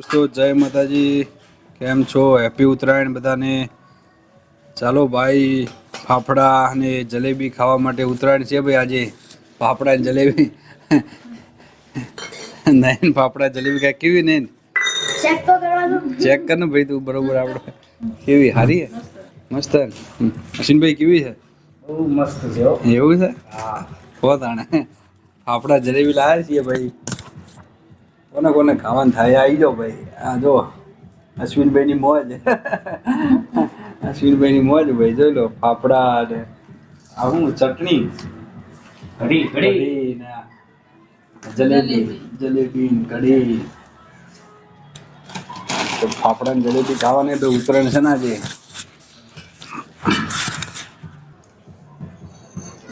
દોસ્તો જય માતાજી. કેમ છો? હેપી ઉત્તરાયણ બધાને. ચાલો ભાઈ ફાફડા અને જલેબી ખાવા માટે ઉત્તરાયણ છે ભાઈ આજે. ફાફડા અને જલેબી. નહીં ફાફડા જલેબી કાંઈ કેવી નહીં ચેક તો કર ને ભાઈ તું બરોબર આપણે કેવી હારી હે? મસ્ત? અશ્વિનભાઈ કેવી છે? બહુ મસ્ત છે એવું છે? હા. હો તાણે ફાફડા જલેબી લાવ્યા છીએ ભાઈ. કોને કોને ખાવાનું થાય આવી જાઓ ભાઈ. આ જો અશ્વિનભાઈ ની મોજ. અશ્વિનભાઈ ની મોજ ભાઈ જોઈ લો ફાફડા ને આ ચટણી? ઘડી ઘડી કઢી ને જલેબી જલેબી કઢી. તો ફાફડા ને જલેબી ખાવાની તો ઉતરણ છે ને આજે.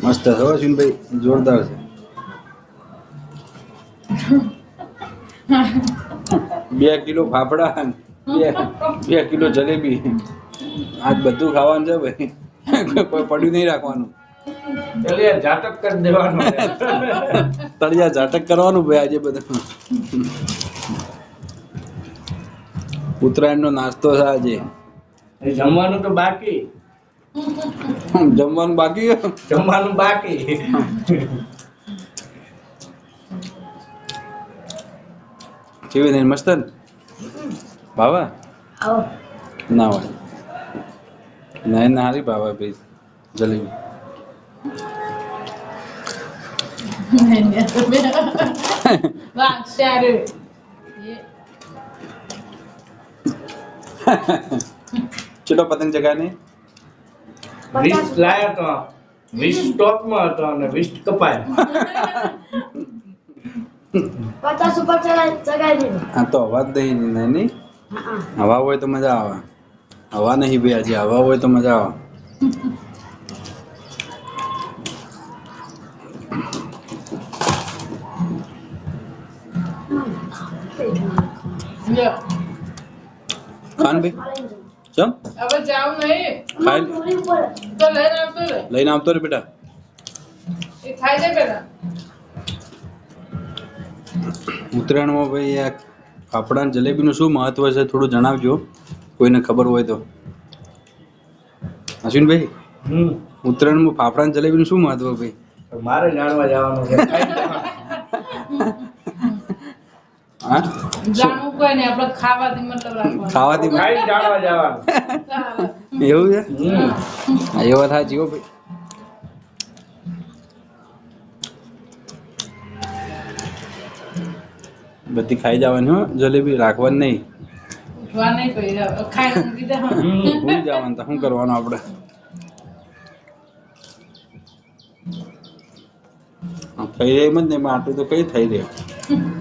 મસ્ત છે અશ્વિનભાઈ જોરદાર છે. બે કિલો ફાફડા બે બે કિલો જલેબી. આજ બધું ખાવાનું છે ભાઈ. કોઈ પડ્યું નહીં રાખવાનું. કરી દેવાનો. તળિયા જાટક કરવાનું ભાઈ આજે બધું. ઉત્તરાયણ નો નાસ્તો છે આજે. જમવાનું તો બાકી. જમવાનું બાકી? જમવાનું બાકી. કેવી નહીં મસ્ત? ને ભાવા આવો. ના હોય. નહીં ના હારી ભાવા ભાઈ. જલેબી. ચલો પતંગ ચગાને વીસ લાયા તો વીસ સ્ટોકમાં હતો અને વીસ કપાય. પચાસ ઉપર ચગાઈ ચગાઈ દીધું આ તો અવાજ નહીં નહીં નહીં? હા હવા હોય તો મજા આવે. હવા નહીં ભાઈ આજે હવા હોય તો મજા આવે. ખાન ભાઈ ચમ? હવે જાવ નહીં. ખાઈ પૂરી ઉપર તો લઈને આવતો રે. લઈને આવતો રે બેટા. એ ખાઈ લે પેલા. ઉત્તરાયણમાં ભાઈ આ ફાફડા અને જલેબીનું શું મહત્વ છે થોડું જણાવજો. કોઈને ખબર હોય તો. અશ્વિનભાઈ હમ. ઉત્તરાયણમાં ફાફડા અને જલેબીનું શું મહત્વ ભાઈ? મારે જાણવા જવાનું છે. હા? જાણવું કોઈ નહીં આપણે ખાવાથી મતલબ ખાવાથી જાણવા જવાનું. એવું છે? એવા થાય એ વાત સાચી હો ભાઈ. બધી ખાઈ જવાની હો જલેબી રાખવાની નહીં. ભૂલી જવાનું તો શું કરવાનું આપણે? થઈ રહ્યું જ નહીં આટલું તો કઈ થઈ રહ્યું